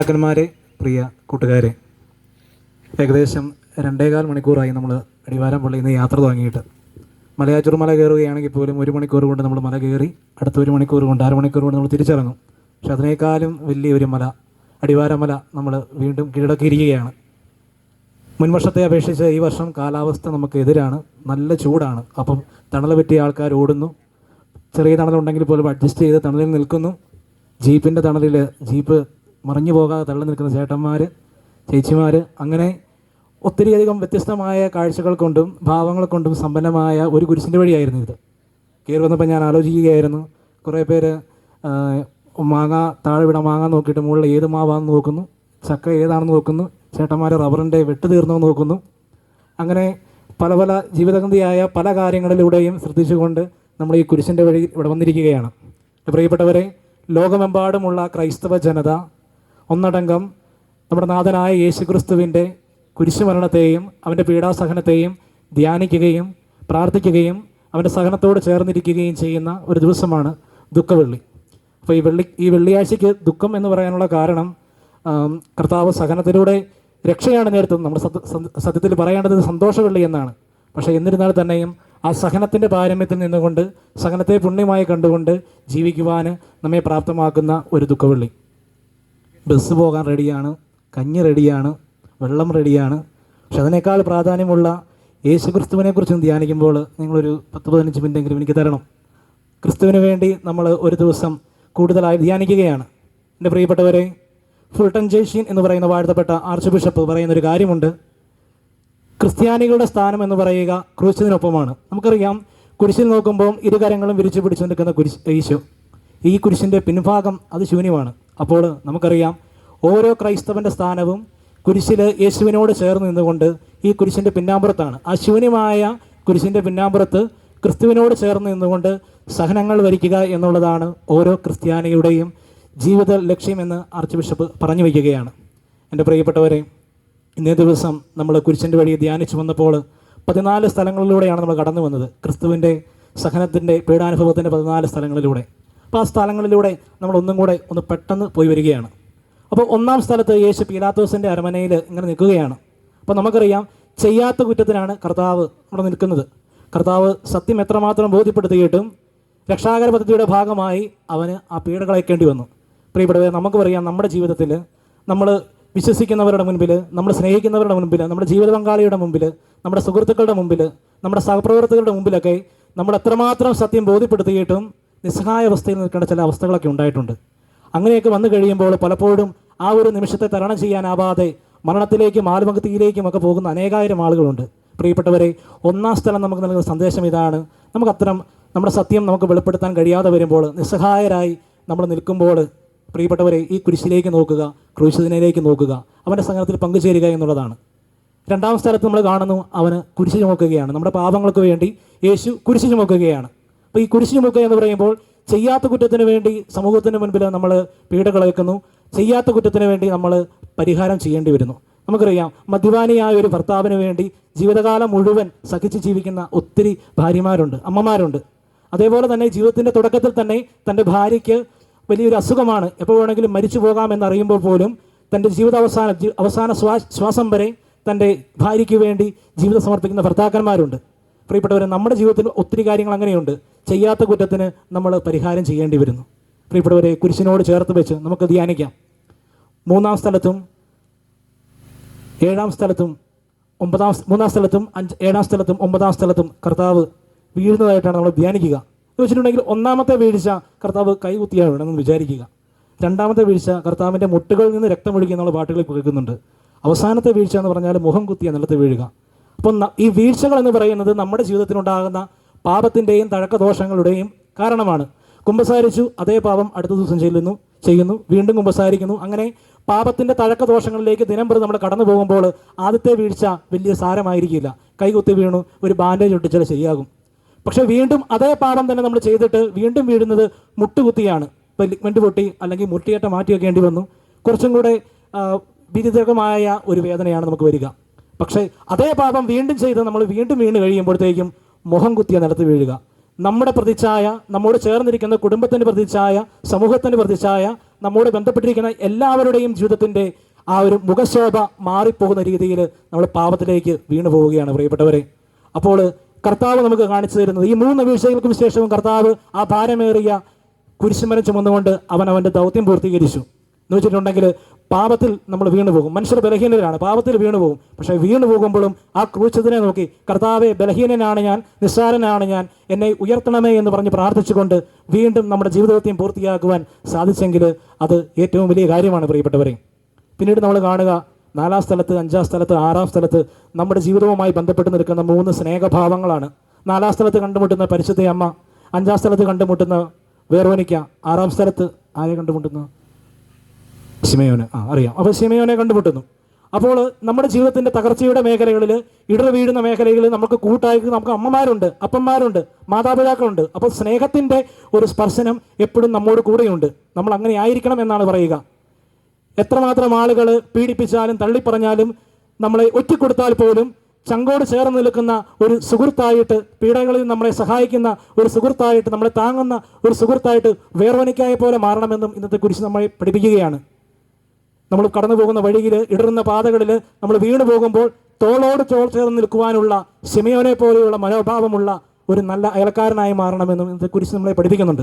നേതാക്കന്മാരെ പ്രിയ കൂട്ടുകാരെ ഏകദേശം രണ്ടേകാൽ മണിക്കൂറായി നമ്മൾ അടിവാരം പള്ളിയിൽ നിന്ന് യാത്ര തുടങ്ങിയിട്ട്. മലയാറ്റൂർ മല കയറുകയാണെങ്കിൽ പോലും ഒരു മണിക്കൂർ കൊണ്ട് നമ്മൾ മല കയറി അടുത്ത ഒരു മണിക്കൂർ കൊണ്ട് അരമണിക്കൂർ കൊണ്ട് നമ്മൾ തിരിച്ചിറങ്ങും. പക്ഷെ അതിനേക്കാളും വലിയൊരു മല അടിവാരമല നമ്മൾ വീണ്ടും കീഴടക്കിയിരിക്കുകയാണ് മുൻവർഷത്തെ അപേക്ഷിച്ച് ഈ വർഷം കാലാവസ്ഥ നമുക്ക് എതിരാണ് നല്ല ചൂടാണ്. അപ്പം തണൽ പറ്റിയ ആൾക്കാർ ഓടുന്നു. ചെറിയ തണലുണ്ടെങ്കിൽ പോലും അഡ്ജസ്റ്റ് ചെയ്ത് തണലിൽ നിൽക്കുന്നു. ജീപ്പിന്റെ തണലിൽ ജീപ്പ് മറിഞ്ഞു പോകാതെ തള്ളി നിൽക്കുന്ന ചേട്ടന്മാർ ചേച്ചിമാർ അങ്ങനെ ഒത്തിരിയധികം വ്യത്യസ്തമായ കാഴ്ചകൾ കൊണ്ടും ഭാവങ്ങൾ കൊണ്ടും സമ്പന്നമായ ഒരു കുരിശിന്റെ വഴിയായിരുന്നു ഇത്. കയറി വന്നപ്പോൾ ഞാൻ ആലോചിക്കുകയായിരുന്നു. കുറേ പേര് മാങ്ങ താഴെ വിട മാങ്ങ നോക്കിയിട്ട് മുകളിൽ ഏത് മാവാണെന്ന് നോക്കുന്നു ചക്ക ഏതാണെന്ന് നോക്കുന്നു ചേട്ടന്മാർ റബ്ബറിന്റെ വെട്ട് തീർന്നോ നോക്കുന്നു. അങ്ങനെ പല പല ജീവിതഗന്ധിയായ പല കാര്യങ്ങളിലൂടെയും ശ്രദ്ധിച്ചുകൊണ്ട് നമ്മൾ ഈ കുരിശിന്റെ വഴി ഇവിടെ വന്നിരിക്കുകയാണ്. പ്രിയപ്പെട്ടവരെ ലോകമെമ്പാടുമുള്ള ക്രൈസ്തവ ജനത ഒന്നടങ്കം നമ്മുടെ നാഥനായ യേശുക്രിസ്തുവിന്റെ കുരിശുമരണത്തെയും അവന്റെ പീഡാസഹനത്തെയും ധ്യാനിക്കുകയും പ്രാർത്ഥിക്കുകയും അവന്റെ സഹനത്തോട് ചേർന്നിരിക്കുകയും ചെയ്യുന്ന ഒരു ദിവസമാണ് ദുഃഖവെള്ളി. അപ്പോൾ ഈ വെള്ളി ഈ വെള്ളിയാഴ്ചയ്ക്ക് ദുഃഖം എന്ന് പറയാനുള്ള കാരണം കർത്താവ് സഹനത്തിലൂടെ രക്ഷയാണ് നേരത്തും നമ്മൾ സത്യ- സത്യ- സത്യത്തിൽ പറയേണ്ടത് സന്തോഷവെള്ളി എന്നാണ്. പക്ഷേ എന്നിരുന്നാൽ തന്നെയും ആ സഹനത്തിന്റെ പാരമ്യത്തിൽ നിന്നുകൊണ്ട് സഹനത്തെ പുണ്യമായി കണ്ടുകൊണ്ട് ജീവിക്കുവാൻ നമ്മെ പ്രാപ്തമാക്കുന്ന ഒരു ദുഃഖവെള്ളി. ബസ് പോകാൻ റെഡിയാണ് കഞ്ഞി റെഡിയാണ് വെള്ളം റെഡിയാണ്. പക്ഷെ അതിനേക്കാൾ പ്രാധാന്യമുള്ള യേശു ക്രിസ്തുവിനെ കുറിച്ചും ധ്യാനിക്കുമ്പോൾ നിങ്ങളൊരു പത്ത് പതിനഞ്ച് മിനിറ്റെങ്കിലും എനിക്ക് തരണം. ക്രിസ്തുവിന് വേണ്ടി നമ്മൾ ഒരു ദിവസം കൂടുതലായി ധ്യാനിക്കുകയാണ്. എന്റെ പ്രിയപ്പെട്ടവരെ ഫുൾട്ടൺ ജേഷ്യൻ എന്ന് പറയുന്ന വാഴ്ത്തപ്പെട്ട ആർച്ച് ബിഷപ്പ് പറയുന്ന ഒരു കാര്യമുണ്ട്. ക്രിസ്ത്യാനികളുടെ സ്ഥാനം എന്ന് പറയുക ക്രൂശിനൊപ്പമാണ്. നമുക്കറിയാം കുരിശിൽ നോക്കുമ്പോൾ ഇരുകരങ്ങളും വിരിച്ചു പിടിച്ചു നിൽക്കുന്ന കുരിശ് ഈശോ ഈ കുരിശിന്റെ പിൻഭാഗം അത് ശൂന്യമാണ്. അപ്പോൾ നമുക്കറിയാം ഓരോ ക്രൈസ്തവന്റെ സ്ഥാനവും കുരിശിൽ യേശുവിനോട് ചേർന്ന് നിന്നുകൊണ്ട് ഈ കുരിശിന്റെ പിന്നാമ്പുറത്താണ്. ആ ശൂന്യമായ കുരിശിന്റെ പിന്നാമ്പുറത്ത് ക്രിസ്തുവിനോട് ചേർന്ന് നിന്നുകൊണ്ട് സഹനങ്ങൾ വരിക്കുക എന്നുള്ളതാണ് ഓരോ ക്രിസ്ത്യാനിയുടെയും ജീവിത ലക്ഷ്യമെന്ന് ആർച്ച് ബിഷപ്പ് പറഞ്ഞു വയ്ക്കുകയാണ്. എന്റെ പ്രിയപ്പെട്ടവരെ ഇന്നേ ദിവസം നമ്മൾ കുരിശിന്റെ വഴി ധ്യാനിച്ചു വന്നപ്പോൾ പതിനാല് സ്ഥലങ്ങളിലൂടെയാണ് നമ്മൾ കടന്നു വന്നത്. ക്രിസ്തുവിന്റെ സഹനത്തിന്റെ പീഡാനുഭവത്തിന്റെ പതിനാല് സ്ഥലങ്ങളിലൂടെ. അപ്പോൾ ആ സ്ഥലങ്ങളിലൂടെ നമ്മൾ ഒന്നും കൂടെ ഒന്ന് പെട്ടെന്ന് പോയി വരികയാണ്. അപ്പോൾ ഒന്നാം സ്ഥലത്ത് യേശു പീലാത്തോസിന്റെ അരമനയിൽ ഇങ്ങനെ നിൽക്കുകയാണ്. അപ്പോൾ നമുക്കറിയാം ചെയ്യാത്ത കുറ്റത്തിനാണ് കർത്താവ് അവിടെ നിൽക്കുന്നത്. കർത്താവ് സത്യം എത്രമാത്രം ബോധ്യപ്പെടുത്തിയിട്ടും രക്ഷാകര പദ്ധതിയുടെ ഭാഗമായി അവന് ആ പീഡകളയക്കേണ്ടി വന്നു. പ്രിയപ്പെട്ടവരെ നമുക്ക് പറയാം നമ്മുടെ ജീവിതത്തിൽ നമ്മൾ വിശ്വസിക്കുന്നവരുടെ മുൻപിൽ നമ്മൾ സ്നേഹിക്കുന്നവരുടെ മുൻപിൽ നമ്മുടെ ജീവിത പങ്കാളിയുടെ മുമ്പിൽ നമ്മുടെ സുഹൃത്തുക്കളുടെ മുമ്പിൽ നമ്മുടെ സഹപ്രവർത്തകരുടെ മുമ്പിലൊക്കെ നമ്മൾ എത്രമാത്രം സത്യം ബോധ്യപ്പെടുത്തിയിട്ടും നിസ്സഹായ അവസ്ഥയിൽ നിൽക്കേണ്ട ചില അവസ്ഥകളൊക്കെ ഉണ്ടായിട്ടുണ്ട്. അങ്ങനെയൊക്കെ വന്നു കഴിയുമ്പോൾ പലപ്പോഴും ആ ഒരു നിമിഷത്തെ തരണം ചെയ്യാനാവാതെ മരണത്തിലേക്കും ആത്മഹത്യയിലേക്കും ഒക്കെ പോകുന്ന അനേകായിരം ആളുകളുണ്ട്. പ്രിയപ്പെട്ടവരെ ഒന്നാം സ്ഥലം നമുക്ക് നൽകുന്ന സന്ദേശം ഇതാണ്. നമുക്ക് അത്തരം നമ്മുടെ സത്യം നമുക്ക് വെളിപ്പെടുത്താൻ കഴിയാതെ വരുമ്പോൾ നിസ്സഹായരായി നമ്മൾ നിൽക്കുമ്പോൾ പ്രിയപ്പെട്ടവരെ ഈ കുരിശിലേക്ക് നോക്കുക ക്രൂശിതനിലേക്ക് നോക്കുക അവന്റെ സംഘത്തിൽ പങ്കുചേരുക എന്നുള്ളതാണ്. രണ്ടാം സ്ഥലത്ത് നമ്മൾ കാണുന്നു അവന് കുരിശ് ചുമക്കുകയാണ്. നമ്മുടെ പാപങ്ങൾക്ക് വേണ്ടി യേശു കുരിശ് ചുമക്കുകയാണ്. അപ്പോൾ ഈ കുരിശിനുമൊക്കെ എന്ന് പറയുമ്പോൾ ചെയ്യാത്ത കുറ്റത്തിന് വേണ്ടി സമൂഹത്തിന് മുൻപിൽ നമ്മൾ പീഡകളേക്കുന്നു ചെയ്യാത്ത കുറ്റത്തിന് വേണ്ടി നമ്മൾ പരിഹാരം ചെയ്യേണ്ടി വരുന്നു. നമുക്കറിയാം മദ്യപാനിയായ ഒരു ഭർത്താവിന് വേണ്ടി ജീവിതകാലം മുഴുവൻ സഹിച്ച് ജീവിക്കുന്ന ഒത്തിരി ഭാര്യമാരുണ്ട് അമ്മമാരുണ്ട്. അതേപോലെ തന്നെ ജീവിതത്തിന്റെ തുടക്കത്തിൽ തന്നെ തന്റെ ഭാര്യയ്ക്ക് വലിയൊരു അസുഖമാണ്. എപ്പോൾ വേണമെങ്കിലും മരിച്ചു പോകാമെന്നറിയുമ്പോൾ പോലും തന്റെ ജീവിതാവസാന അവസാന അവസാന ശ്വാസം വരെ തന്റെ ഭാര്യയ്ക്ക് വേണ്ടി ജീവിതം സമർപ്പിക്കുന്ന ഭർത്താക്കന്മാരുണ്ട്. പ്രിയപ്പെട്ടവരെ നമ്മുടെ ജീവിതത്തിൽ ഒത്തിരി കാര്യങ്ങൾ അങ്ങനെയുണ്ട്. ചെയ്യാത്ത കുറ്റത്തിന് നമ്മൾ പരിഹാരം ചെയ്യേണ്ടി വരുന്നു. പ്രിയപ്പെട്ടവരെ കുരിശിനോട് ചേർത്ത് വെച്ച് നമുക്ക് ധ്യാനിക്കാം. മൂന്നാം സ്ഥലത്തും ഏഴാം സ്ഥലത്തും ഒമ്പതാം മൂന്നാം സ്ഥലത്തും അഞ്ച് ഏഴാം സ്ഥലത്തും ഒമ്പതാം സ്ഥലത്തും കർത്താവ് വീഴുന്നതായിട്ടാണ് നമ്മൾ ധ്യാനിക്കുക. എന്ന് വെച്ചിട്ടുണ്ടെങ്കിൽ ഒന്നാമത്തെ വീഴ്ച കർത്താവ് കൈകുത്തിയാണ് വേണമെന്ന് വിചാരിക്കുക. രണ്ടാമത്തെ വീഴ്ച കർത്താവിന്റെ മുട്ടുകളിൽ നിന്ന് രക്തം രക്തമൊഴുകി എന്നുള്ള പാട്ടുകളിൽ കേൾക്കുന്നുണ്ട്. അവസാനത്തെ വീഴ്ച എന്ന് പറഞ്ഞാൽ മുഖം കുത്തിയ നിലത്ത് വീഴുക. അപ്പം ഈ വീഴ്ചകൾ എന്ന് പറയുന്നത് നമ്മുടെ ജീവിതത്തിലുണ്ടാകുന്ന പാപത്തിന്റെയും തഴക്കദോഷങ്ങളുടെയും കാരണമാണ്. കുമ്പസാരിച്ചു അതേ പാപം അടുത്ത ദിവസം ചെല്ലുന്നു ചെയ്യുന്നു വീണ്ടും കുമ്പസാരിക്കുന്നു. അങ്ങനെ പാപത്തിന്റെ തഴക്കദോഷങ്ങളിലേക്ക് ദിനം പ്രതി നമ്മൾ കടന്നു പോകുമ്പോൾ ആദ്യത്തെ വീഴ്ച വലിയ സാരമായിരിക്കില്ല. കൈകുത്തി വീണു ഒരു ബാൻഡേജ് ഒട്ടിച്ചാൽ ശരിയാകും. പക്ഷെ വീണ്ടും അതേ പാപം തന്നെ നമ്മൾ ചെയ്തിട്ട് വീണ്ടും വീഴുന്നത് മുട്ടുകുത്തിയാണ്. ഇപ്പോൾ ലിഗ്മെന്റ് പൊട്ടി അല്ലെങ്കിൽ മുട്ടിയേട്ട മാറ്റി വെക്കേണ്ടി വന്നു. കുറച്ചും കൂടെ വിരുദ്ധകമായ ഒരു വേദനയാണ് നമുക്ക് വരിക. പക്ഷേ അതേ പാപം വീണ്ടും ചെയ്ത് നമ്മൾ വീണ്ടും വീണ് കഴിയുമ്പോഴത്തേക്കും മുഖം കുത്തിയ നിലത്ത് വീഴുക. നമ്മുടെ പ്രതിച്ഛായ നമ്മോട് ചേർന്നിരിക്കുന്ന കുടുംബത്തിന്റെ പ്രതിച്ഛായ സമൂഹത്തിന്റെ പ്രതിച്ഛായ നമ്മോട് ബന്ധപ്പെട്ടിരിക്കുന്ന എല്ലാവരുടെയും ജീവിതത്തിന്റെ ആ ഒരു മുഖശോഭ മാറിപ്പോകുന്ന രീതിയിൽ നമ്മൾ പാപത്തിലേക്ക് വീണു പോവുകയാണ് പ്രിയപ്പെട്ടവരെ. അപ്പോൾ കർത്താവ് നമുക്ക് കാണിച്ചു തരുന്നത് ഈ മൂന്ന് വീഴ്ചകൾക്കും ശേഷവും കർത്താവ് ആ ഭാരമേറിയ കുരിശുമരം ചുമന്നുകൊണ്ട് അവൻ അവന്റെ ദൗത്യം പൂർത്തീകരിച്ചു. എന്ന് വെച്ചിട്ടുണ്ടെങ്കിൽ പാപത്തിൽ നമ്മൾ വീണു പോകും മനുഷ്യർ ബലഹീനരാണ് പാപത്തിൽ വീണു പോകും പക്ഷേ വീണു പോകുമ്പോഴും ആ ക്രൂശത്തിനെ നോക്കി കർത്താവെ ബലഹീനനാണ് ഞാൻ നിസ്സാരനാണ് ഞാൻ എന്നെ ഉയർത്തണമേ എന്ന് പറഞ്ഞ് പ്രാർത്ഥിച്ചുകൊണ്ട് വീണ്ടും നമ്മുടെ ജീവിതത്തെയും പൂർത്തിയാക്കുവാൻ സാധിച്ചെങ്കിൽ അത് ഏറ്റവും വലിയ കാര്യമാണ് പ്രിയപ്പെട്ടവരെ. പിന്നീട് നമ്മൾ കാണുക നാലാം സ്ഥലത്ത് അഞ്ചാം സ്ഥലത്ത് ആറാം സ്ഥലത്ത് നമ്മുടെ ജീവിതവുമായി ബന്ധപ്പെട്ട് നിൽക്കുന്ന മൂന്ന് സ്നേഹഭാവങ്ങളാണ്. നാലാം സ്ഥലത്ത് കണ്ടുമുട്ടുന്ന പരിശുദ്ധ അമ്മ അഞ്ചാം സ്ഥലത്ത് കണ്ടുമുട്ടുന്ന വേറോനിക്ക ആറാം സ്ഥലത്ത് ആരെ കണ്ടുമുട്ടുന്നു? ശിമയോനെ ആ അറിയാം. അപ്പോൾ സിമയോനെ കണ്ടുമുട്ടുന്നു. അപ്പോൾ നമ്മുടെ ജീവിതത്തിന്റെ തകർച്ചയുടെ മേഖലകളിൽ ഇടർ വീഴുന്ന മേഖലകളിൽ നമുക്ക് കൂട്ടായി നമുക്ക് അമ്മമാരുണ്ട് അപ്പന്മാരുണ്ട് മാതാപിതാക്കളുണ്ട്. അപ്പോൾ സ്നേഹത്തിന്റെ ഒരു സ്പർശനം എപ്പോഴും നമ്മോട് കൂടെയുണ്ട്. നമ്മൾ അങ്ങനെ ആയിരിക്കണം എന്നാണ് പറയുക. എത്രമാത്രം ആളുകൾ പീഡിപ്പിച്ചാലും തള്ളിപ്പറഞ്ഞാലും നമ്മളെ ഒറ്റിക്കൊടുത്താൽ പോലും ചങ്കോട് ചേർന്ന് നിൽക്കുന്ന ഒരു സുഹൃത്തായിട്ട് പീഡകളിൽ നമ്മളെ സഹായിക്കുന്ന ഒരു സുഹൃത്തായിട്ട് നമ്മളെ താങ്ങുന്ന ഒരു സുഹൃത്തായിട്ട് വേർവനിക്കായ പോലെ മാറണമെന്നും ഇന്നത്തെ കുറിച്ച് നമ്മളെ പഠിപ്പിക്കുകയാണ്. നമ്മൾ കടന്നു പോകുന്ന വഴിയിൽ ഇടറുന്ന പാതകളിൽ നമ്മൾ വീണു പോകുമ്പോൾ തോളോട് തോൾ ചേർന്ന് നിൽക്കുവാനുള്ള സിമയോനെ പോലെയുള്ള മനോഭാവമുള്ള ഒരു നല്ല അയൽക്കാരനായി മാറണമെന്നും കുറിച്ച് നമ്മളെ പഠിപ്പിക്കുന്നുണ്ട്.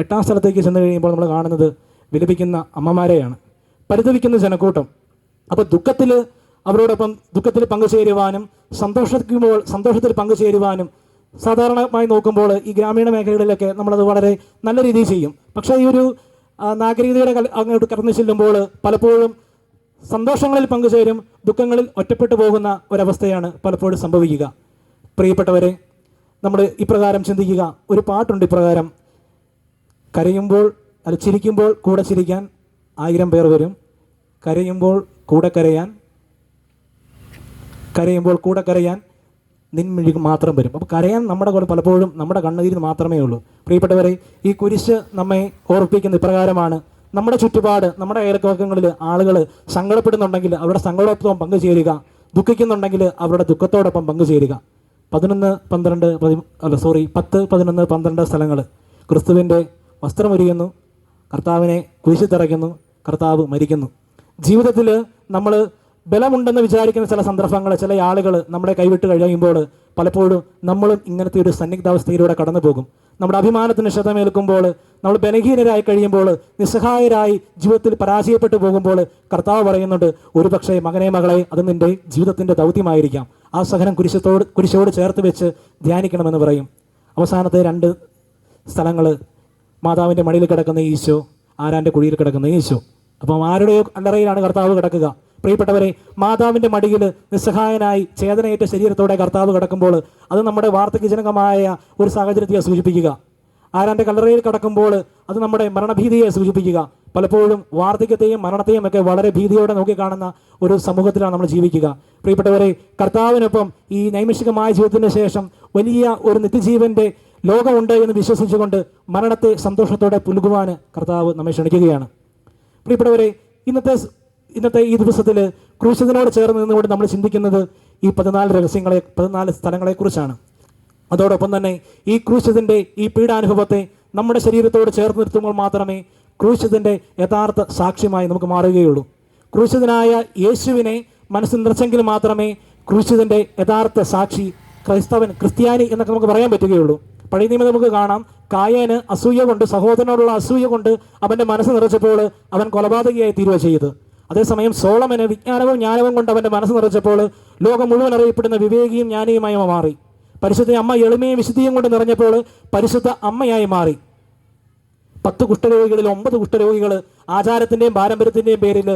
എട്ടാം സ്ഥലത്തേക്ക് ചെന്ന് കഴിയുമ്പോൾ നമ്മൾ കാണുന്നത് വിലപിക്കുന്ന അമ്മമാരെയാണ്. പരിതപിക്കുന്ന ജനക്കൂട്ടം. അപ്പോൾ ദുഃഖത്തിൽ അവരോടൊപ്പം ദുഃഖത്തിൽ പങ്കുചേരുവാനും സന്തോഷിക്കുമ്പോൾ സന്തോഷത്തിൽ പങ്കുചേരുവാനും സാധാരണമായി നോക്കുമ്പോൾ ഈ ഗ്രാമീണ മേഖലകളിലൊക്കെ നമ്മളത് വളരെ നല്ല രീതിയിൽ ചെയ്യും. പക്ഷേ ഈ ഒരു നാഗരികതയുടെ അങ്ങോട്ട് കടന്നു ചെല്ലുമ്പോൾ പലപ്പോഴും സന്തോഷങ്ങളിൽ പങ്കുചേരും ദുഃഖങ്ങളിൽ ഒറ്റപ്പെട്ടു പോകുന്ന ഒരവസ്ഥയാണ് പലപ്പോഴും സംഭവിക്കുക. പ്രിയപ്പെട്ടവരെ നമ്മൾ ഇപ്രകാരം ചിന്തിക്കുക. ഒരു പാട്ടുണ്ട് ഇപ്രകാരം. കരയുമ്പോൾ അല്ല ചിരിക്കുമ്പോൾ കൂടെ ചിരിക്കാൻ ആയിരം പേർ വരും. കരയുമ്പോൾ കൂടെ കരയാൻ കരയുമ്പോൾ കൂടെ കരയാൻ നിൻമിഴി മാത്രം വരും. അപ്പോൾ കരയാൻ നമ്മുടെ കൂടെ പലപ്പോഴും നമ്മുടെ കണ്ണുതിരി മാത്രമേ ഉള്ളൂ. പ്രിയപ്പെട്ടവരെ ഈ കുരിശ് നമ്മെ ഓർപ്പിക്കുന്ന ഇപ്രകാരമാണ്. നമ്മുടെ ചുറ്റുപാട് നമ്മുടെ അയൽക്കവക്കങ്ങളിൽ ആളുകൾ സങ്കടപ്പെടുന്നുണ്ടെങ്കിൽ അവരുടെ സങ്കടത്തോടൊപ്പം പങ്കുചേരുക. ദുഃഖിക്കുന്നുണ്ടെങ്കിൽ അവരുടെ ദുഃഖത്തോടൊപ്പം പങ്കുചേരുക. പതിനൊന്ന് പന്ത്രണ്ട് പതി അല്ല സോറി പത്ത് പതിനൊന്ന് പന്ത്രണ്ട് സ്ഥലങ്ങൾ ക്രിസ്തുവിന്റെ വസ്ത്രമൊരിയുന്നു കർത്താവിനെ കുരിശിത്തിറയ്ക്കുന്നു കർത്താവ് മരിക്കുന്നു. ജീവിതത്തിൽ നമ്മൾ ബലമുണ്ടെന്ന് വിചാരിക്കുന്ന ചില സന്ദർഭങ്ങൾ ചില ആളുകൾ നമ്മളെ കൈവിട്ട് കഴിയുമ്പോൾ പലപ്പോഴും നമ്മളും ഇങ്ങനത്തെ ഒരു സന്നിഗ്ധാവസ്ഥയിലൂടെ കടന്നു പോകും നമ്മുടെ അഭിമാനത്തിന് ക്ഷതമേൽക്കുമ്പോൾ നമ്മൾ ബലഹീനരായി കഴിയുമ്പോൾ നിസ്സഹായരായി ജീവിതത്തിൽ പരാജയപ്പെട്ടു പോകുമ്പോൾ കർത്താവ് പറയുന്നുണ്ട് ഒരു പക്ഷേ മകനെ മകളെ അത് നിന്റെ ജീവിതത്തിന്റെ ദൗത്യമായിരിക്കാം. ആ സഹനം കുരിശത്തോട് കുരിശോട് ചേർത്ത് വെച്ച് ധ്യാനിക്കണമെന്ന് പറയും. അവസാനത്തെ രണ്ട് സ്ഥലങ്ങൾ മാതാവിന്റെ മടിയിൽ കിടക്കുന്ന ഈശോ ആരാന്റെ കുഴിയിൽ കിടക്കുന്ന ഈശോ. അപ്പം ആരുടെയോ കണ്ടറയിലാണ് കർത്താവ് കിടക്കുക. പ്രിയപ്പെട്ടവരെ മാതാവിന്റെ മടിയിൽ നിസ്സഹായനായി ചേതനയേറ്റ ശരീരത്തോടെ കർത്താവ് കിടക്കുമ്പോൾ അത് നമ്മുടെ വാർദ്ധക്യജനകമായ ഒരു സാഹചര്യത്തെ സൂചിപ്പിക്കുക. ആരാന്റെ കല്ലറയിൽ കിടക്കുമ്പോൾ അത് നമ്മുടെ മരണഭീതിയെ സൂചിപ്പിക്കുക. പലപ്പോഴും വാർദ്ധക്യത്തെയും മരണത്തെയും ഒക്കെ വളരെ ഭീതിയോടെ നോക്കിക്കാണുന്ന ഒരു സമൂഹത്തിലാണ് നമ്മൾ ജീവിക്കുക. പ്രിയപ്പെട്ടവരെ കർത്താവിനൊപ്പം ഈ നൈമിഷികമായ ജീവിതത്തിന് ശേഷം വലിയ ഒരു നിത്യജീവന്റെ ലോകമുണ്ട് എന്ന് വിശ്വസിച്ചുകൊണ്ട് മരണത്തെ സന്തോഷത്തോടെ പുലുകുവാൻ കർത്താവ് നമ്മെ ക്ഷണിക്കുകയാണ്. പ്രിയപ്പെട്ടവരെ ഇന്നത്തെ ഇന്നത്തെ ഈ ദിവസത്തിൽ ക്രൂശിതനോട് ചേർന്ന് നിന്നുകൊണ്ട് നമ്മൾ ചിന്തിക്കുന്നത് ഈ പതിനാല് രഹസ്യങ്ങളെ പതിനാല് സ്ഥലങ്ങളെക്കുറിച്ചാണ്. അതോടൊപ്പം തന്നെ ഈ ക്രൂശിതന്റെ ഈ പീഡാനുഭവത്തെ നമ്മുടെ ശരീരത്തോട് ചേർത്ത് നിർത്തുമ്പോൾ മാത്രമേ ക്രൂശിതന്റെ യഥാർത്ഥ സാക്ഷ്യമായി നമുക്ക് മാറുകയുള്ളൂ. ക്രൂശിതനായ യേശുവിനെ മനസ്സിൽ നിറച്ചെങ്കിൽ മാത്രമേ ക്രൂശിതന്റെ യഥാർത്ഥ സാക്ഷി ക്രൈസ്തവൻ ക്രിസ്ത്യാനി എന്നൊക്കെ നമുക്ക് പറയാൻ പറ്റുകയുള്ളൂ. പഴയ നിയമം നമുക്ക് കാണാം. കായന് അസൂയ കൊണ്ട് സഹോദരനോടുള്ള അസൂയ കൊണ്ട് അവന്റെ മനസ്സ് നിറച്ചപ്പോൾ അവൻ കൊലപാതകയായി തീരുവ ചെയ്ത് അതേസമയം സോളമന് വിജ്ഞാനവും ജ്ഞാനവും കൊണ്ട് അവന്റെ മനസ്സ് നിറച്ചപ്പോൾ ലോകം മുഴുവൻ അറിയപ്പെടുന്ന വിവേകിയും ജ്ഞാനിയുമായി മാറി. പരിശുദ്ധ അമ്മ എളിമയും വിശുദ്ധിയും കൊണ്ട് നിറഞ്ഞപ്പോൾ പരിശുദ്ധ അമ്മയായി മാറി. പത്ത് കുഷ്ഠരോഗികളിൽ ഒമ്പത് കുഷ്ഠരോഗികൾ ആചാരത്തിന്റെയും പാരമ്പര്യത്തിന്റെയും പേരിൽ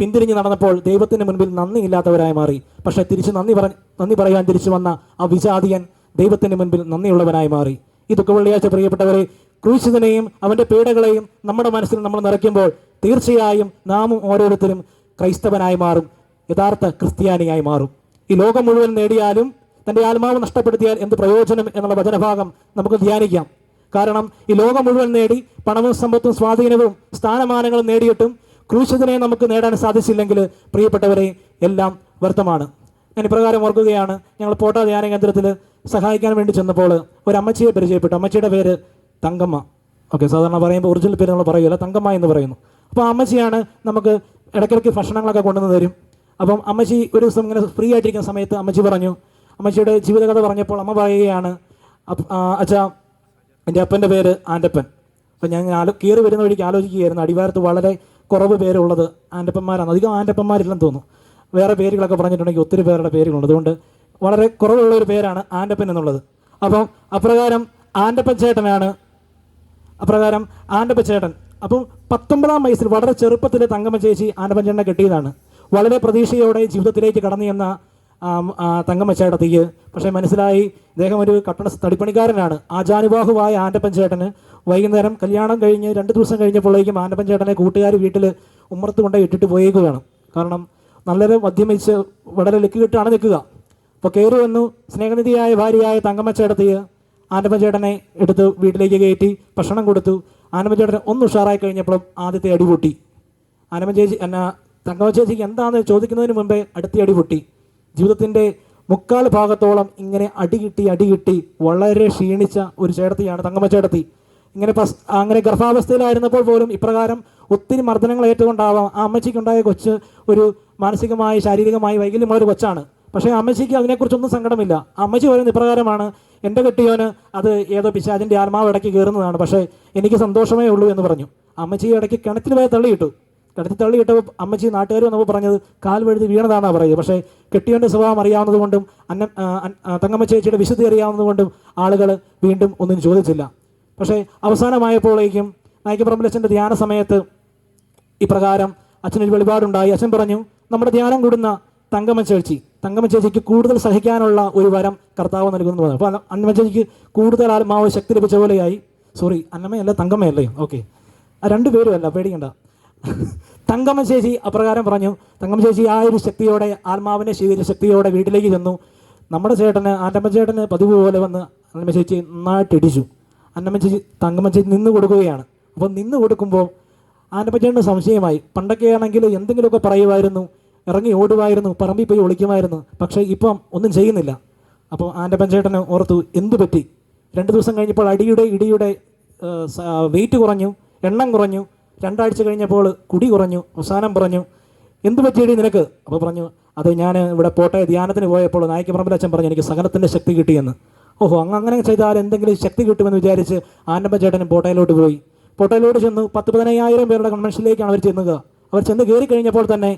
പിന്തിരിഞ്ഞ് നടന്നപ്പോൾ ദൈവത്തിന് മുൻപിൽ നന്ദിയില്ലാത്തവരായി മാറി. പക്ഷേ തിരിച്ച് നന്ദി പറ നന്ദി പറയാൻ തിരിച്ചു വന്ന ആ വിജാതിയൻ ദൈവത്തിന് മുൻപിൽ നന്ദിയുള്ളവനായി മാറി. ഇതൊക്കെ വെള്ളിയാഴ്ച പ്രിയപ്പെട്ടവരെ ക്രൂശിതനെയും അവന്റെ പീഡകളെയും നമ്മുടെ മനസ്സിൽ നമ്മൾ നിറയ്ക്കുമ്പോൾ തീർച്ചയായും നാമും ഓരോരുത്തരും ക്രൈസ്തവനായി മാറും യഥാർത്ഥ ക്രിസ്ത്യാനിയായി മാറും. ഈ ലോകം മുഴുവൻ നേടിയാലും തന്റെ ആത്മാവ് നഷ്ടപ്പെടുത്തിയാൽ എന്ത് പ്രയോജനം എന്നുള്ള വചനഭാഗം നമുക്ക് ധ്യാനിക്കാം. കാരണം ഈ ലോകം മുഴുവൻ നേടി പണവും സമ്പത്തും സ്വാധീനവും സ്ഥാനമാനങ്ങളും നേടിയിട്ടും ക്രൂശിതനെ നമുക്ക് നേടാൻ സാധിച്ചില്ലെങ്കിൽ പ്രിയപ്പെട്ടവരെ എല്ലാം വ്യർത്ഥമാണ്. ഞാൻ ഇപ്രകാരം ഓർക്കുകയാണ് ഞങ്ങൾ പോട്ട ധ്യാന കേന്ദ്രത്തിൽ സഹായിക്കാൻ വേണ്ടി ചെന്നപ്പോൾ ഒരു അമ്മച്ചിയെ പരിചയപ്പെട്ടു. അമ്മച്ചിയുടെ പേര് തങ്കമ്മ. ഓക്കെ സാധാരണ പറയുമ്പോൾ ഒറിജിനൽ പേര് നമ്മൾ പറയില്ല തങ്കമ്മ എന്ന് പറയുന്നു. അപ്പോൾ അമ്മച്ചിയാണ് നമുക്ക് ഇടയ്ക്കിടയ്ക്ക് ഭക്ഷണങ്ങളൊക്കെ കൊണ്ടുവന്ന് തരും. അപ്പം അമ്മച്ചി ഒരു ദിവസം ഇങ്ങനെ ഫ്രീ ആയിട്ടിരിക്കുന്ന സമയത്ത് അമ്മച്ചി പറഞ്ഞു അമ്മച്ചിയുടെ ജീവിതകഥ പറഞ്ഞപ്പോൾ അമ്മ പറയുകയാണ് അച്ഛാ എന്റെ അപ്പന്റെ പേര് ആന്റപ്പൻ അപ്പം ഞാൻ ആലോ കയറി വരുന്ന വഴിക്ക് ആലോചിക്കുകയായിരുന്നു. അടിവാരത്ത് വളരെ കുറവ് പേരുള്ളത് ആന്റപ്പന്മാരാണ് അധികം ആന്റപ്പന്മാരില്ലെന്ന് തോന്നുന്നു. വേറെ പേരുകളൊക്കെ പറഞ്ഞിട്ടുണ്ടെങ്കിൽ ഒത്തിരി പേരുടെ പേരുകളുണ്ട്. അതുകൊണ്ട് വളരെ കുറവുള്ള ഒരു പേരാണ് ആന്റപ്പൻ എന്നുള്ളത്. അപ്പം അപ്രകാരം ആന്റപ്പൻ ചേട്ടനാണ് അപ്രകാരം ആന്റപ്പൻ ചേട്ടൻ. അപ്പം പത്തൊമ്പതാം വയസ്സിൽ വളരെ ചെറുപ്പത്തിൽ തങ്കമ്മ ചേച്ചി ആനപഞ്ചണ്ണ കെട്ടിയതാണ്. വളരെ പ്രതീക്ഷയോടെ ജീവിതത്തിലേക്ക് കടന്നു എന്ന ആം, ആ, തങ്കമ്മ ചേട്ടത്തിക്ക് പക്ഷേ മനസ്സിലായി ഇദ്ദേഹം ഒരു കട്ടണ തടിപ്പണിക്കാരനാണ്. ആചാനുബാഹുവായ ആന്റപ്പൻ ചേട്ടന് വൈകുന്നേരം കല്യാണം കഴിഞ്ഞ് രണ്ട് ദിവസം കഴിഞ്ഞപ്പോഴേക്കും ആന്റപ്പൻ ചേട്ടനെ കൂട്ടുകാർ വീട്ടിൽ ഉമ്മർത്ത് കൊണ്ടേ ഇട്ടിട്ട് പോയേക്കുകയാണ്. കാരണം നല്ലൊരു മദ്യമിച്ച് വളരെ ലെക്ക് കിട്ടാണ് നിൽക്കുക. അപ്പോൾ കയറി വന്നു. സ്നേഹനിധിയായ ഭാര്യയായ തങ്കമ്മ ചേട്ടത്തിക്ക് ആനപ്പൻ ചേട്ടനെ എടുത്ത് വീട്ടിലേക്ക് കയറ്റി ഭക്ഷണം കൊടുത്തു. ആനപ്പൻ ചേട്ടൻ ഒന്ന് ഉഷാറായി കഴിഞ്ഞപ്പോഴും ആദ്യത്തെ അടി പൊട്ടി. ആനമ ചേച്ചി എന്നാ തങ്കമ്മ ചേച്ചിക്ക് എന്താണെന്ന് ചോദിക്കുന്നതിന് മുമ്പേ അടുത്ത അടി പൊട്ടി. ജീവിതത്തിന്റെ മുക്കാൽ ഭാഗത്തോളം ഇങ്ങനെ അടി കിട്ടി അടി കിട്ടി വളരെ ക്ഷീണിച്ച ഒരു ചേട്ടത്തിയാണ് തങ്കമ്മ ചേട്ടത്തി. ഇങ്ങനെ പസ് അങ്ങനെ ഗർഭാവസ്ഥയിലായിരുന്നപ്പോൾ പോലും ഇപ്രകാരം ഒത്തിരി മർദ്ദനങ്ങൾ ഏറ്റുകൊണ്ടാവാം ആ അമ്മച്ചിക്കുണ്ടായ കൊച്ച് ഒരു മാനസികമായി ശാരീരികമായി വൈകല്യമുള്ളൊരു കൊച്ചാണ്. പക്ഷേ അമ്മച്ചിക്ക് അതിനെക്കുറിച്ചൊന്നും സങ്കടമില്ല. അമ്മച്ചി പറയുന്ന ഇപ്രകാരമാണ് എന്റെ കെട്ടിയോന് അത് ഏതോ പിശാചിന്റെ ആത്മാവ് ഇടയ്ക്ക് കയറുന്നതാണ്. പക്ഷേ എനിക്ക് സന്തോഷമേ ഉള്ളൂ എന്ന് പറഞ്ഞു. അമ്മച്ചി ഇടയ്ക്ക് കിണറ്റിൽ പോയി തള്ളിയിട്ടു. കിണറ്റിൽ തള്ളിയിട്ടപ്പോൾ അമ്മച്ചി നാട്ടുകാർ വന്നപ്പോൾ പറഞ്ഞത് കാൽ വഴുതി വീണതാണെന്നാണ് പറയുന്നത് പക്ഷേ കെട്ടിയോന്റെ സ്വഭാവം അറിയാവുന്നതുകൊണ്ടും അന്ന തങ്കമ്മ ചേച്ചിയുടെ വിശുദ്ധി അറിയാവുന്നതുകൊണ്ടും ആളുകൾ വീണ്ടും ഒന്നും ചോദിച്ചില്ല. പക്ഷേ അവസാനമായപ്പോഴേക്കും നായികപ്രമ്പലച്ചന്റെ ധ്യാന സമയത്ത് ഇപ്രകാരം അച്ഛനൊരു വെളിപാടുണ്ടായി. അച്ഛൻ പറഞ്ഞു നമ്മുടെ ധ്യാനം കൂടുന്ന തങ്കമ്മ ചേച്ചി. തങ്കമ്മ ചേച്ചിക്ക് കൂടുതൽ സഹിക്കാനുള്ള ഒരു വരം കർത്താവ് നൽകുന്നു പറഞ്ഞു. അപ്പോൾ അന്നമ്മ ചേച്ചിക്ക് കൂടുതൽ ആത്മാവ് ശക്തി ലഭിച്ച പോലെയായി. സോറി അന്നമ്മയല്ല തങ്കമ്മയല്ലേ? ഓക്കെ ആ രണ്ടു പേരും അല്ല പേടിക്കണ്ട. തങ്കമ്മ ചേച്ചി അപ്രകാരം പറഞ്ഞു തങ്കമ്മ ചേച്ചി ആ ഒരു ശക്തിയോടെ ആത്മാവിനെ സ്വീകരിച്ച ശക്തിയോടെ വീട്ടിലേക്ക് ചെന്നു. നമ്മുടെ ചേട്ടന് ആന്റമ്മ ചേട്ടന് പതിവ് പോലെ വന്ന് അന്നമ്മ ചേച്ചി നന്നായിട്ടിടിച്ചു അന്നമ്മ ചേച്ചി തങ്കമ്മ ചേച്ചി നിന്ന് കൊടുക്കുകയാണ്. അപ്പോൾ നിന്ന് കൊടുക്കുമ്പോൾ ആനപ്പച്ചേട്ടന് സംശയമായി. പണ്ടൊക്കെ ആണെങ്കിൽ എന്തെങ്കിലുമൊക്കെ പറയുമായിരുന്നു. ഇറങ്ങി ഓടുമായിരുന്നു പറമ്പിൽ പോയി ഒളിക്കുമായിരുന്നു. പക്ഷേ ഇപ്പം ഒന്നും ചെയ്യുന്നില്ല. അപ്പോൾ ആന്റപ്പഞ്ചേട്ടന് ഓർത്തു എന്തു പറ്റി? രണ്ട് ദിവസം കഴിഞ്ഞപ്പോൾ അടിയുടെ ഇടിയുടെ വെയിറ്റ് കുറഞ്ഞു എണ്ണം കുറഞ്ഞു. രണ്ടാഴ്ച കഴിഞ്ഞപ്പോൾ കുടി കുറഞ്ഞു അവസാനം പറഞ്ഞു എന്ത് പറ്റിയടി നിനക്ക്? അപ്പോൾ പറഞ്ഞു അത് ഞാൻ ഇവിടെ പോട്ടെ ധ്യാനത്തിന് പോയപ്പോൾ നായിക്കപ്പറമ്പിൽ അച്ഛൻ പറഞ്ഞു എനിക്ക് സഹനത്തിന്റെ ശക്തി കിട്ടിയെന്ന്. ഓഹോ അങ്ങ് അങ്ങനെ ചെയ്താൽ എന്തെങ്കിലും ശക്തി കിട്ടുമെന്ന് വിചാരിച്ച് ആനപ്പൻ ചേട്ടനും പോട്ടയിലോട്ട് പോയി. പോട്ടയിലോട്ട് ചെന്ന് പത്ത് പതിനയ്യായിരം പേരുടെ കൺവെൻഷനിലേക്കാണ് അവർ ചെന്നുക. അവർ ചെന്ന് കയറി കഴിഞ്ഞപ്പോൾ തന്നെ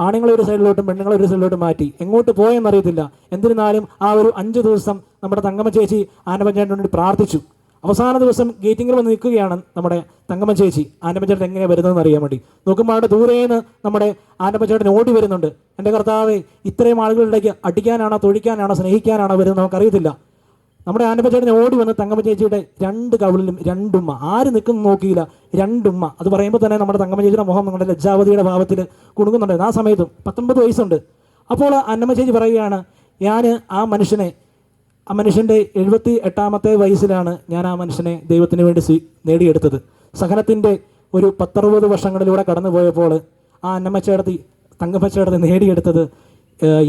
ആണുങ്ങളെ ഒരു സൈഡിലോട്ടും പെണ്ണുങ്ങളെ ഒരു സൈഡിലോട്ടും മാറ്റി. എങ്ങോട്ട് പോയെന്നറിയത്തില്ല എന്നിരുന്നാലും ആ ഒരു അഞ്ച് ദിവസം നമ്മുടെ തങ്കമ്മ ചേച്ചി ആനപഞ്ചായത്തിന് വേണ്ടി പ്രാർത്ഥിച്ചു. അവസാന ദിവസം ഗേറ്റിങ്ങിൽ വന്ന് നിൽക്കുകയാണ് നമ്മുടെ തങ്കമ്മ ചേച്ചി. ആനപ്പഞ്ചായത്ത് എങ്ങനെയാണ് വരുന്നതെന്ന് അറിയാൻ വേണ്ടി. നോക്കുമ്പോൾ അവിടെ ദൂരേന്ന് നമ്മുടെ ആനപ്പഞ്ചായത്തിന് ഓടി വരുന്നുണ്ട്. എന്റെ കർത്താവെ ഇത്രയും ആളുകളിലേക്ക് അടിക്കാനാണോ തൊഴിക്കാനാണോ സ്നേഹിക്കാനാണോ വരുന്നത് നമുക്കറിയത്തില്ല. നമ്മുടെ ആനപ്പച്ചേട്ടനെ ഓടി വന്ന് തങ്കമ്മ ചേച്ചിയുടെ രണ്ട് കവിളിലും രണ്ടുമ്മ ആര് നിൽക്കുന്നു നോക്കിയില്ല രണ്ടുമ്മ അത് പറയുമ്പോൾ തന്നെ നമ്മുടെ തങ്കമ്മ ചേച്ചിയുടെ മുഖം നമ്മുടെ ലജ്ജാവതിയുടെ ഭാവത്തിൽ കുണുങ്ങുന്നുണ്ട്. ആ സമയത്തും പത്തൊമ്പത് വയസ്സുണ്ട്. അപ്പോൾ അന്നമ്മ ചേച്ചി പറയുകയാണ് ഞാൻ ആ മനുഷ്യനെ ആ മനുഷ്യന്റെ എഴുപത്തി എട്ടാമത്തെ വയസ്സിലാണ് ഞാൻ ആ മനുഷ്യനെ ദൈവത്തിന് വേണ്ടി സ്വീ നേടിയെടുത്തത്. സഹനത്തിന്റെ ഒരു പത്തറുപത് വർഷങ്ങളിലൂടെ കടന്നു പോയപ്പോൾ ആ അന്നമ്മച്ചേടത്തി തങ്കമ്മച്ചേടത്തി നേടിയെടുത്തത്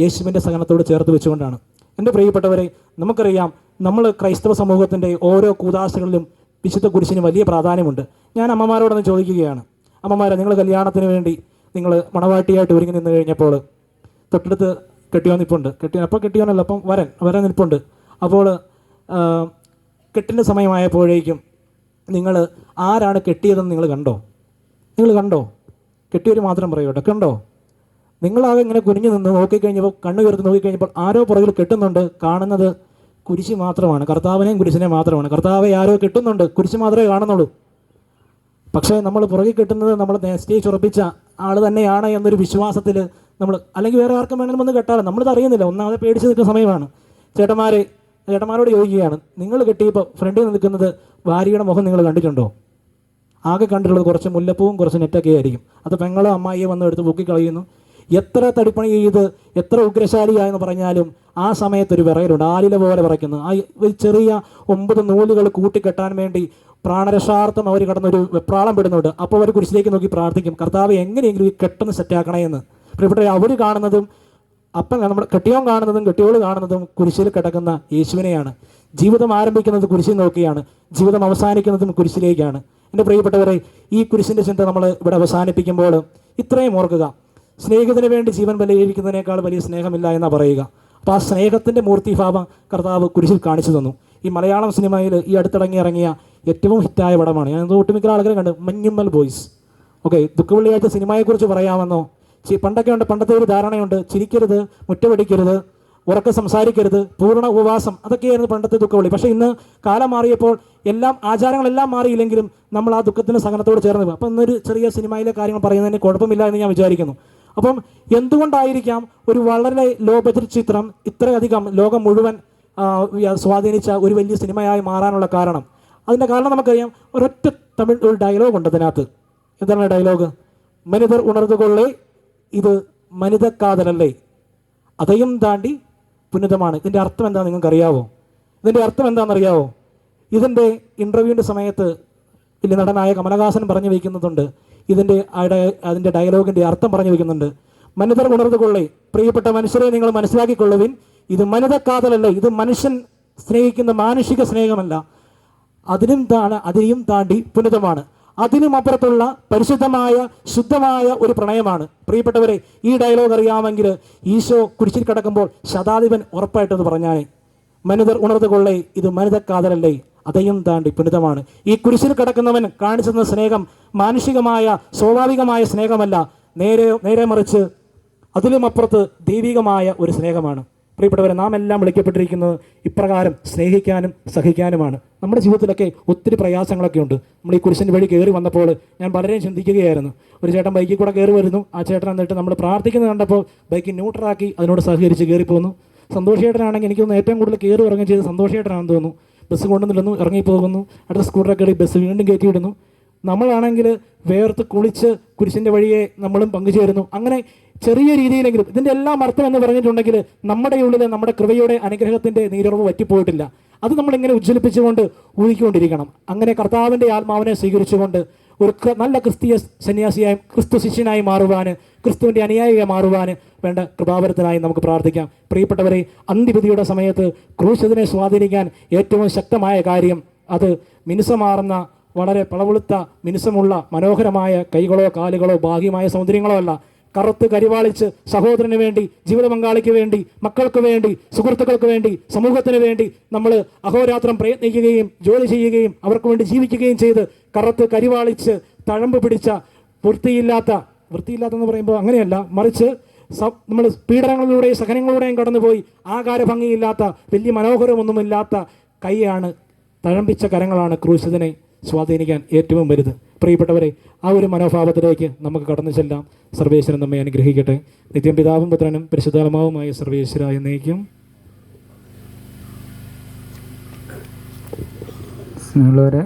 യേശുവിന്റെ സഹനത്തോട് ചേർത്ത് വെച്ചുകൊണ്ടാണ്. എന്റെ പ്രിയപ്പെട്ടവരെ നമുക്കറിയാം നമ്മൾ ക്രൈസ്തവ സമൂഹത്തിന്റെ ഓരോ കൂതാശകളിലും വിശുദ്ധ കുരിശിന് വലിയ പ്രാധാന്യമുണ്ട്. ഞാൻ അമ്മമാരോടൊന്ന് ചോദിക്കുകയാണ്. അമ്മമാരെ നിങ്ങൾ കല്യാണത്തിന് വേണ്ടി നിങ്ങൾ മണവാട്ടിയായിട്ട് ഒരുങ്ങി നിന്ന് കഴിഞ്ഞപ്പോൾ തൊട്ടടുത്ത് കെട്ടിയോ നിൽപ്പുണ്ട് കെട്ടിയോ അപ്പോൾ കെട്ടിയോനല്ല അപ്പം വരൻ വരൻ നിൽപ്പുണ്ട്. അപ്പോൾ കെട്ടിന്റെ സമയമായപ്പോഴേക്കും നിങ്ങൾ ആരാണ് കെട്ടിയതെന്ന് നിങ്ങൾ കണ്ടോ? നിങ്ങൾ കണ്ടോ? കെട്ടിയവർ മാത്രം പറയൂട്ടോ കണ്ടോ? നിങ്ങളാകെ ഇങ്ങനെ കുനിഞ്ഞു നിന്ന് നോക്കിക്കഴിഞ്ഞപ്പോൾ കണ്ണു ഉയർത്തി നോക്കിക്കഴിഞ്ഞപ്പോൾ ആരോ പുറകിൽ കെട്ടുന്നുണ്ട്. കാണുന്നത് കുരിശി മാത്രമാണ്. കർത്താവിനെയും കുരിശിനെ മാത്രമാണ്. കർത്താവെ ആരോ കെട്ടുന്നുണ്ട്. കുരിശി മാത്രമേ കാണുന്നുള്ളൂ. പക്ഷേ നമ്മൾ പുറകിൽ കെട്ടുന്നത് നമ്മൾ സ്റ്റേജ് ഉറപ്പിച്ച ആൾ തന്നെയാണ് എന്നൊരു വിശ്വാസത്തിൽ നമ്മൾ അല്ലെങ്കിൽ വേറെ ആർക്കും വേണമെങ്കിലും ഒന്ന് കെട്ടാറ് നമ്മളിത് അറിയുന്നില്ല. ഒന്നാമത് പേടിച്ച് നിൽക്കുന്ന സമയമാണ്. ചേട്ടന്മാരെ ചേട്ടന്മാരോട് ചോദിക്കുകയാണ് നിങ്ങൾ കെട്ടിയപ്പോൾ ഫ്രണ്ടിൽ നിൽക്കുന്നത് ഭാര്യയുടെ മുഖം നിങ്ങൾ കണ്ടിട്ടുണ്ടോ? ആകെ കണ്ടിട്ടുള്ളത് കുറച്ച് മുല്ലപ്പൂവും കുറച്ച് നെറ്റൊക്കെ ആയിരിക്കും അത് പെങ്ങളോ അമ്മായിയോ വന്ന് എടുത്ത് പൊക്കി കളയുന്നു എത്ര തടിപ്പണി ചെയ്ത് എത്ര ഉഗ്രശാലിയായെന്ന് പറഞ്ഞാലും ആ സമയത്ത് ഒരു വിറയലുണ്ട്. ആലില പോലെ വിറയ്ക്കുന്നു. ആ ഒരു ചെറിയ ഒമ്പത് നൂലുകൾ കൂട്ടിക്കെട്ടാൻ വേണ്ടി പ്രാണരക്ഷാർത്ഥം അവർ കടന്നൊരു വെപ്രാളം പെടുന്നുണ്ട്. അപ്പോൾ അവർ കുരിശിലേക്ക് നോക്കി പ്രാർത്ഥിക്കും കർത്താവ് എങ്ങനെയെങ്കിലും ഈ കെട്ടെന്ന് സെറ്റാക്കണേ എന്ന്. പ്രിയപ്പെട്ട അവർ കാണുന്നതും അപ്പം നമ്മൾ കെട്ടിയോൻ കാണുന്നതും കെട്ടിയോൾ കാണുന്നതും കുരിശിൽ കിടക്കുന്ന യേശുവിനെയാണ്. ജീവിതം ആരംഭിക്കുന്നത് കുരിശിൽ നോക്കിയാണ് ജീവിതം അവസാനിക്കുന്നതും കുരിശിലേക്കാണ്. എന്റെ പ്രിയപ്പെട്ടവരെ ഈ കുരിശിന്റെ ചിന്ത നമ്മൾ ഇവിടെ അവസാനിപ്പിക്കുമ്പോൾ ഇത്രയും ഓർക്കുക. സ്നേഹത്തിന് വേണ്ടി ജീവൻ ബലിയിരിക്കുന്നതിനേക്കാൾ വലിയ സ്നേഹമില്ല എന്നാണ് പറയുക. അപ്പോൾ ആ സ്നേഹത്തിന്റെ മൂർത്തിഭാവം കർത്താവ് കുരിശിൽ കാണിച്ചു തന്നു. ഈ മലയാളം സിനിമയിൽ ഈ അടുത്തിടങ്ങി ഇറങ്ങിയ ഏറ്റവും ഹിറ്റായ പടമാണ്. ഞാൻ ഒട്ടുമിക്ക ആളുകളെ കണ്ട്. മഞ്ഞുമ്മൽ ബോയ്സ്. ഓക്കെ ദുഃഖവെള്ളിയാഴ്ച സിനിമയെക്കുറിച്ച് പറയാമെന്നോ? ചി- പണ്ടൊക്കെ ഉണ്ട് പണ്ടത്തെ ഒരു ധാരണയുണ്ട്. ചിരിക്കരുത് മുറ്റമടിക്കരുത് ഉറക്കെ സംസാരിക്കരുത് പൂർണ ഉപവാസം. അതൊക്കെയായിരുന്നു പണ്ടത്തെ ദുഃഖവെള്ളി. പക്ഷേ ഇന്ന് കാലം മാറിയപ്പോൾ എല്ലാം ആചാരങ്ങളെല്ലാം മാറിയില്ലെങ്കിലും നമ്മൾ ആ ദുഃഖത്തിന്റെ സഹനത്തോട് ചേർന്ന് പോകും അപ്പം ഇന്നൊരു ചെറിയ സിനിമയിലെ കാര്യങ്ങൾ പറയുന്നതിന് കുഴപ്പമില്ല എന്ന് ഞാൻ വിചാരിക്കുന്നു. അപ്പം എന്തുകൊണ്ടായിരിക്കാം ഒരു വളരെ ലോ ബജറ്റ് ചിത്രം ഇത്രയധികം ലോകം മുഴുവൻ സ്വാധീനിച്ച ഒരു വലിയ സിനിമയായി മാറാനുള്ള കാരണം? അതിന്റെ കാരണം നമുക്കറിയാം ഒരൊറ്റ തമിഴ് ഒരു ഡയലോഗ് ഉണ്ട് അതിനകത്ത്. എന്താണ് ഡയലോഗ് മനിതർ ഉണർന്നുകൊള്ളേ ഇത് മനിതക്കാതലല്ലേ? അതയും താണ്ടി പുനിതമാണ്. ഇതിന്റെ അർത്ഥം എന്താണെന്ന് നിങ്ങൾക്ക് അറിയാവോ ഇതിന്റെ അർത്ഥം എന്താണെന്നറിയാവോ? ഇതിന്റെ ഇന്റർവ്യൂവിന്റെ സമയത്ത് വലിയ നടനായ കമലഹാസൻ പറഞ്ഞു വയ്ക്കുന്നുണ്ട് ഇതിന്റെ അതിന്റെ ഡയലോഗിന്റെ അർത്ഥം പറഞ്ഞു വെക്കുന്നുണ്ട്. മനിതർ ഉണർന്നുകൊള്ളേ. പ്രിയപ്പെട്ട മനുഷ്യരെ നിങ്ങൾ മനസ്സിലാക്കിക്കൊള്ളുവിൻ ഇത് മനിതക്കാതലല്ല ഇത് മനുഷ്യൻ സ്നേഹിക്കുന്ന മാനുഷിക സ്നേഹമല്ല. അതിനും താണ് അതിനെയും താണ്ടി പുനിതമാണ്. അതിനും അപ്പുറത്തുള്ള പരിശുദ്ധമായ ശുദ്ധമായ ഒരു പ്രണയമാണ്. പ്രിയപ്പെട്ടവരെ ഈ ഡയലോഗ് അറിയാമെങ്കിൽ ഈശോ കുരിശിൽ കിടക്കുമ്പോൾ ശതാധിപൻ ഉറപ്പായിട്ടത് പറഞ്ഞാൽ മനിതർ ഉണർന്നുകൊള്ളേ ഇത് മനിതക്കാതലല്ലേ അതയും താണ്ടി പുനിതമാണ്. ഈ കുരിശിൽ കിടക്കുന്നവൻ കാണിച്ചുന്ന സ്നേഹം മാനുഷികമായ സ്വാഭാവികമായ സ്നേഹമല്ല. നേരെ നേരെ മറിച്ച് അതിലും അപ്പുറത്ത് ദൈവികമായ ഒരു സ്നേഹമാണ്. പ്രിയപ്പെട്ടവരെ നാം എല്ലാം വിളിക്കപ്പെട്ടിരിക്കുന്നത് ഇപ്രകാരം സ്നേഹിക്കാനും സഹിക്കാനുമാണ്. നമ്മുടെ ജീവിതത്തിലൊക്കെ ഒത്തിരി പ്രയാസങ്ങളൊക്കെ ഉണ്ട്. നമ്മൾ ഈ കുരിശിന്റെ വഴി കയറി വന്നപ്പോൾ ഞാൻ വളരെ ചിന്തിക്കുകയായിരുന്നു. ഒരു ചേട്ടൻ ബൈക്കിൽ കൂടെ കയറി വരുന്നു. ആ ചേട്ടൻ എന്നിട്ട് നമ്മൾ പ്രാർത്ഥിക്കുന്നത് കണ്ടപ്പോൾ ബൈക്ക് ന്യൂട്രാക്കി അതിനോട് സഹകരിച്ച് കയറിപ്പോന്നു. സന്തോഷേട്ടനാണെങ്കിൽ എനിക്കൊന്ന് ഏറ്റവും കൂടുതൽ കയറി ഇറങ്ങുകയും ചെയ്ത് സന്തോഷേട്ടനാണെന്ന് തോന്നുന്നു. ബസ് കൊണ്ടുവന്നിടുന്നു ഇറങ്ങിപ്പോകുന്നു. അടുത്ത സ്കൂട്ടറൊക്കെ കയറി ബസ് വീണ്ടും കയറ്റിയിടുന്നു. നമ്മളാണെങ്കിൽ വേർത്ത് കുളിച്ച് കുരിശിന്റെ വഴിയെ നമ്മളും പങ്കുചേരുന്നു. അങ്ങനെ ചെറിയ രീതിയിലെങ്കിലും ഇതിന്റെ എല്ലാം അർത്ഥം എന്ന് പറഞ്ഞിട്ടുണ്ടെങ്കിൽ നമ്മുടെ ഉള്ളിൽ നമ്മുടെ കൃപയുടെ അനുഗ്രഹത്തിന്റെ നീരുറവ് വറ്റിപ്പോയിട്ടില്ല. അത് നമ്മളിങ്ങനെ ഉജ്ജ്വലിപ്പിച്ചുകൊണ്ട് ഊഹിക്കൊണ്ടിരിക്കണം. അങ്ങനെ കർത്താവിന്റെ ആത്മാവിനെ സ്വീകരിച്ചുകൊണ്ട് ഒരു നല്ല ക്രിസ്തീയ സന്യാസിയായി ക്രിസ്തു ശിഷ്യനായി മാറുവാൻ ക്രിസ്തുവിന്റെ അനുയായിയായി മാറുവാൻ വേണ്ട കൃപാവരത്തിനായി നമുക്ക് പ്രാർത്ഥിക്കാം. പ്രിയപ്പെട്ടവരെ അന്തിപതിയുടെ സമയത്ത് ക്രൂശതിനെ സ്വാധീനിക്കാൻ ഏറ്റവും ശക്തമായ കാര്യം അത് മിനുസമാറുന്ന വളരെ പളവെളുത്ത മിനുസമുള്ള മനോഹരമായ കൈകളോ കാലുകളോ ഭാഗ്യമായ സൗന്ദര്യങ്ങളോ അല്ല. കറുത്ത് കരിവാളിച്ച് സഹോദരന് വേണ്ടി ജീവിത പങ്കാളിക്ക് വേണ്ടി മക്കൾക്ക് വേണ്ടി സുഹൃത്തുക്കൾക്ക് വേണ്ടി സമൂഹത്തിന് വേണ്ടി നമ്മൾ അഹോരാത്രം പ്രയത്നിക്കുകയും ജോലി ചെയ്യുകയും അവർക്ക് വേണ്ടി ജീവിക്കുകയും ചെയ്ത് കറുത്ത് കരിവാളിച്ച് തഴമ്പ് പിടിച്ച വൃത്തിയില്ലാത്ത വൃത്തിയില്ലാത്തെന്ന് പറയുമ്പോൾ അങ്ങനെയല്ല മറിച്ച് നമ്മൾ പീഡനങ്ങളിലൂടെയും സഹനങ്ങളിലൂടെയും കടന്നുപോയി ആകാര ഭംഗിയില്ലാത്ത വലിയ മനോഹരമൊന്നുമില്ലാത്ത കൈയാണ് തഴമ്പിച്ച കരങ്ങളാണ് ക്രൂശിതനെ സ്വാധീനിക്കാൻ ഏറ്റവും വലുത്. പ്രിയപ്പെട്ടവരെ ആ ഒരു മനോഭാവത്തിലേക്ക് നമുക്ക് കടന്നു ചെല്ലാം. സർവേശ്വരൻ നമ്മെ അനുഗ്രഹിക്കട്ടെ. നിത്യം പിതാവും പുത്രനും പരിശുദ്ധാത്മാവുമായ സർവേശ്വരായ നയിക്കും സ്നേഹമുള്ളവരെ.